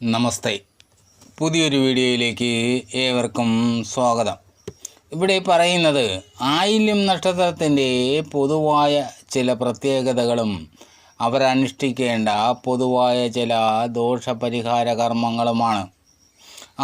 നമസ്തേ. പുതിയൊരു വീഡിയോയിലേക്ക് ഏവർക്കും സ്വാഗതം. ഇവിടെ പറയുന്നത് ആയില്യം നക്ഷത്രത്തിന്റെ പൊതുവായ ചില പ്രത്യേകതകളും അവരനുഷ്ഠിക്കേണ്ട പൊതുവായ ചില ദോഷപരിഹാര കർമ്മങ്ങളുമാണ്.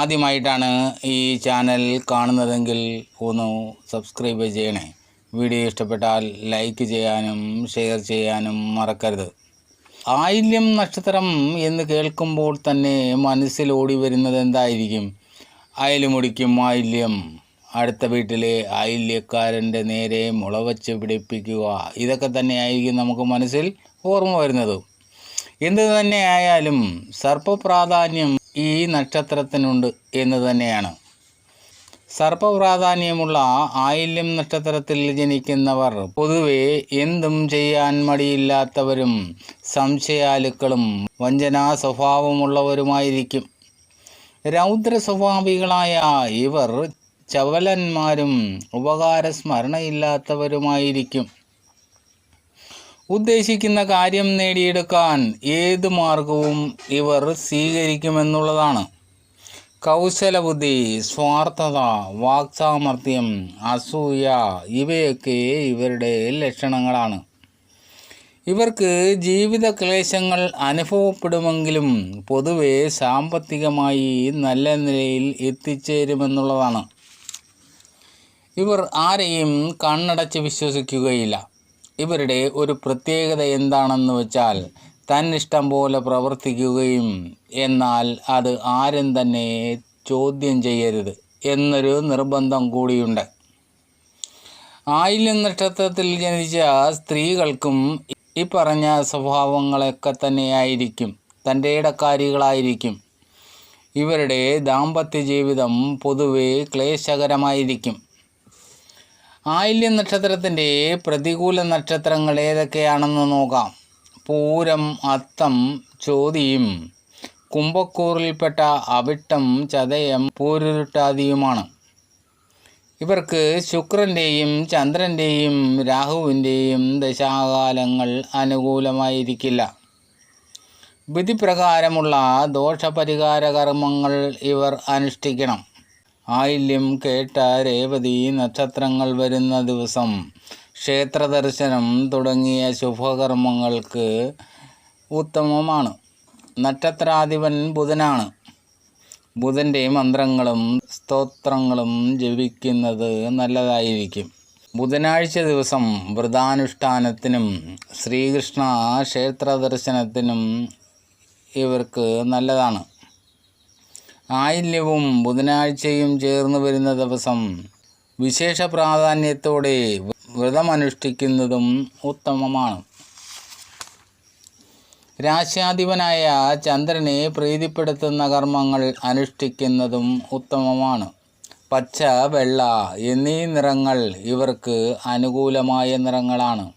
ആദ്യമായിട്ടാണ് ഈ ചാനൽ കാണുന്നതെങ്കിൽ ഒന്ന് സബ്സ്ക്രൈബ് ചെയ്യണേ. വീഡിയോ ഇഷ്ടപ്പെട്ടാൽ ലൈക്ക് ചെയ്യാനും ഷെയർ ചെയ്യാനും മറക്കരുത്. ആയില്യം നക്ഷത്രം എന്ന് കേൾക്കുമ്പോൾ തന്നെ മനസ്സിൽ ഓടി വരുന്നത് എന്തായിരിക്കും? അയലുമുടിക്കും ആയില്യം. അടുത്ത വീട്ടിലെ ആയില്യക്കാരന്റെ നേരെ മുളവച്ച് പിടിപ്പിക്കുക. ഇതൊക്കെ തന്നെയായിരിക്കും നമുക്ക് മനസ്സിൽ ഓർമ്മ വരുന്നത്. എന്ത് തന്നെ ആയാലും സർപ്പപ്രാധാന്യം ഈ നക്ഷത്രത്തിനുണ്ട് എന്ന് തന്നെയാണ്. സർപ്പപ്രാധാന്യമുള്ള ആയില്യം നക്ഷത്രത്തിൽ ജനിക്കുന്നവർ പൊതുവെ എന്തും ചെയ്യാൻ മടിയില്ലാത്തവരും സംശയാലുക്കളും വഞ്ചനാ സ്വഭാവമുള്ളവരുമായിരിക്കും. രൗദ്ര സ്വഭാവികളായ ഇവർ ചവലന്മാരും ഉപകാര സ്മരണയില്ലാത്തവരുമായിരിക്കും ഉദ്ദേശിക്കുന്ന കാര്യം നേടിയെടുക്കാൻ ഏത് മാർഗവും ഇവർ സ്വീകരിക്കുമെന്നുള്ളതാണ്. കൗശലബുദ്ധി സ്വാർത്ഥത വാക്സാമർത്ഥ്യം അസൂയ ഇവയൊക്കെ ഇവരുടെ ലക്ഷണങ്ങളാണ്. ഇവർക്ക് ജീവിത ക്ലേശങ്ങൾ അനുഭവപ്പെടുമെങ്കിലും പൊതുവെ സാമ്പത്തികമായി നല്ല നിലയിൽ എത്തിച്ചേരുമെന്നുള്ളതാണ്. ഇവർ ആരെയും കണ്ണടച്ച് വിശ്വസിക്കുകയില്ല. ഇവരുടെ ഒരു പ്രത്യേകത എന്താണെന്ന് വെച്ചാൽ തന്നിഷ്ടം പോലെ പ്രവർത്തിക്കുകയും എന്നാൽ അത് ആരും തന്നെ ചോദ്യം ചെയ്യരുത് എന്നൊരു നിർബന്ധം കൂടിയുണ്ട്. ആയില്യം നക്ഷത്രത്തിൽ ജനിച്ച സ്ത്രീകൾക്കും ഈ പറഞ്ഞ സ്വഭാവങ്ങളൊക്കെ തന്നെയായിരിക്കും തന്റെ ഇടക്കാരികളായിരിക്കും. ഇവരുടെ ദാമ്പത്യ ജീവിതം പൊതുവെ ക്ലേശകരമായിരിക്കും. ആയില്യം നക്ഷത്രത്തിന്റെ പ്രതികൂല നക്ഷത്രങ്ങൾ ഏതൊക്കെയാണെന്ന് നോക്കാം. പൂരം അത്തം ചോതിയും കുംഭക്കൂറിൽപ്പെട്ട അവിട്ടം ചതയം പൂരുരുട്ടാദിയുമാണ് ഇവർക്ക് ശുക്രന്റെയും ചന്ദ്രന്റെയും രാഹുവിന്റെയും ദശാകാലങ്ങൾ അനുകൂലമായിരിക്കില്ല. വിധിപ്രകാരമുള്ള ദോഷപരിഹാര കർമ്മങ്ങൾ ഇവർ അനുഷ്ഠിക്കണം. ആയില്യം കേട്ട രേവതി നക്ഷത്രങ്ങൾ വരുന്ന ദിവസം ക്ഷേത്രദർശനം തുടങ്ങിയ ശുഭകർമ്മങ്ങൾക്ക് ഉത്തമമാണ് നക്ഷത്രാധിപൻ ബുധനാണ്. ബുധന്റെ മന്ത്രങ്ങളും സ്തോത്രങ്ങളും ജപിക്കുന്നത് നല്ലതായിരിക്കും. ബുധനാഴ്ച ദിവസം വ്രതാനുഷ്ഠാനത്തിനും ശ്രീകൃഷ്ണ ക്ഷേത്ര ദർശനത്തിനും ഇവർക്ക് നല്ലതാണ്. ആയില്യവും ബുധനാഴ്ചയും ചേർന്ന് വരുന്ന ദിവസം വിശേഷ പ്രാധാന്യത്തോടെ വ്രതമനുഷ്ഠിക്കുന്നതും ഉത്തമമാണ്. രാശ്യാധിപനായ ചന്ദ്രനെ പ്രീതിപ്പെടുത്തുന്ന കർമ്മങ്ങൾ അനുഷ്ഠിക്കുന്നതും ഉത്തമമാണ്. പച്ച വെള്ള എന്നീ നിറങ്ങൾ ഇവർക്ക് അനുകൂലമായ നിറങ്ങളാണ്.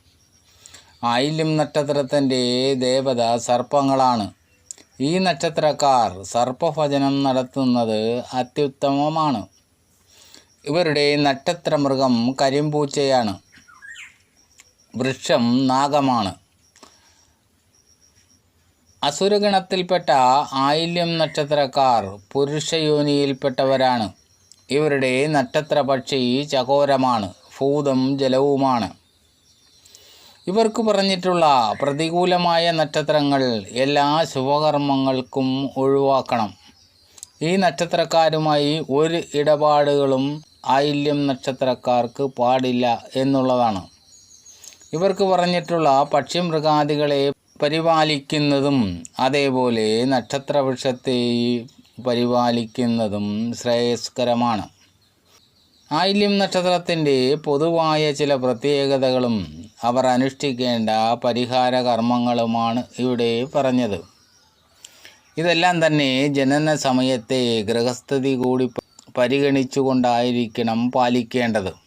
ആയില്യം നക്ഷത്രത്തിന്റെ ദേവത സർപ്പങ്ങളാണ്. ഈ നക്ഷത്രക്കാർ സർപ്പഭജനം നടത്തുന്നത് അത്യുത്തമമാണ്. ഇവരുടെ നക്ഷത്രമൃഗം കരിമ്പൂച്ചയാണ്. വൃക്ഷം നാഗമാണ്. അസുരഗണത്തിൽപ്പെട്ട ആയില്യം നക്ഷത്രക്കാർ പുരുഷയോനിയിൽപ്പെട്ടവരാണ്. ഇവരുടെ നക്ഷത്രപക്ഷി ചകോരമാണ് ഭൂതം ജലവുമാണ്. ഇവർക്ക് പറഞ്ഞിട്ടുള്ള പ്രതികൂലമായ നക്ഷത്രങ്ങൾ എല്ലാ ശുഭകർമ്മങ്ങൾക്കും ഒഴിവാക്കണം. ഈ നക്ഷത്രക്കാരുമായി ഒരു ഇടപാടുകളും ആയില്യം നക്ഷത്രക്കാർക്ക് പാടില്ല എന്നുള്ളതാണ്. ഇവർക്ക് പറഞ്ഞിട്ടുള്ള പക്ഷിമൃഗാദികളെ പരിപാലിക്കുന്നതും അതേപോലെ നക്ഷത്രവൃക്ഷത്തെ പരിപാലിക്കുന്നതും ശ്രേയസ്കരമാണ്. ആയില്യം നക്ഷത്രത്തിന്റെ പൊതുവായ ചില പ്രത്യേകതകളും അവർ അനുഷ്ഠിക്കേണ്ട പരിഹാര കർമ്മങ്ങളുമാണ് ഇവിടെ പറഞ്ഞത്. ഇതെല്ലാം തന്നെ ജനന സമയത്തെ ഗൃഹസ്ഥിതി കൂടി പരിഗണിച്ചുകൊണ്ടായിരിക്കണം പാലിക്കേണ്ടത്.